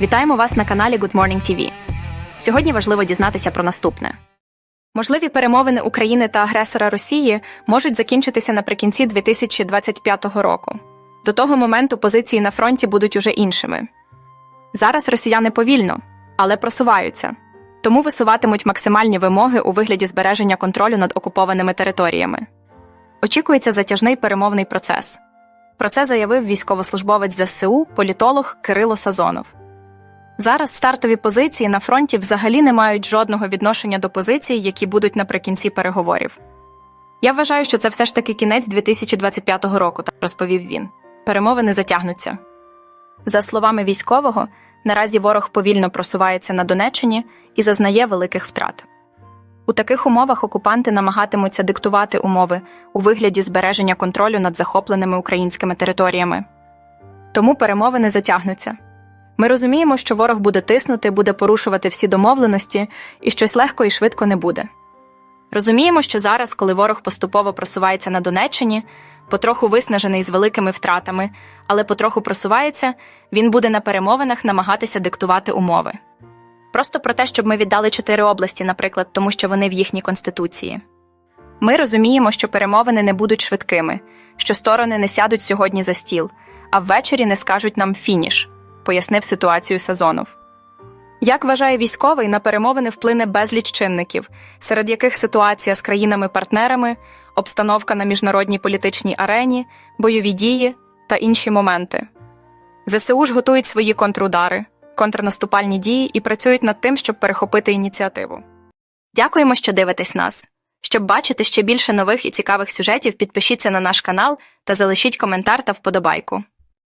Вітаємо вас на каналі Good Morning TV. Сьогодні важливо дізнатися про наступне. Можливі перемовини України та агресора Росії можуть закінчитися наприкінці 2025 року. До того моменту позиції на фронті будуть уже іншими. Зараз росіяни повільно, але просуваються, тому висуватимуть максимальні вимоги у вигляді збереження контролю над окупованими територіями. Очікується затяжний перемовний процес. Про це заявив військовослужбовець ЗСУ, політолог Кирило Сазонов. Зараз стартові позиції на фронті взагалі не мають жодного відношення до позицій, які будуть наприкінці переговорів. Я вважаю, що це все ж таки кінець 2025 року, розповів він. Перемовини затягнуться. За словами військового, наразі ворог повільно просувається на Донеччині і зазнає великих втрат. У таких умовах окупанти намагатимуться диктувати умови у вигляді збереження контролю над захопленими українськими територіями. Тому перемовини затягнуться. Ми розуміємо, що ворог буде тиснути, буде порушувати всі домовленості, і щось легко і швидко не буде. Розуміємо, що зараз, коли ворог поступово просувається на Донеччині, потроху виснажений з великими втратами, але потроху просувається, він буде на перемовинах намагатися диктувати умови. Просто про те, щоб ми віддали чотири області, наприклад, тому що вони в їхній конституції. Ми розуміємо, що перемовини не будуть швидкими, що сторони не сядуть сьогодні за стіл, а ввечері не скажуть нам фініш, пояснив ситуацію Сазонов. Як вважає військовий, на перемовини вплине безліч чинників, серед яких ситуація з країнами-партнерами, обстановка на міжнародній політичній арені, бойові дії та інші моменти. ЗСУ ж готують свої контрудари, контрнаступальні дії і працюють над тим, щоб перехопити ініціативу. Дякуємо, що дивитесь нас. Щоб бачити ще більше нових і цікавих сюжетів, підпишіться на наш канал та залишіть коментар та вподобайку.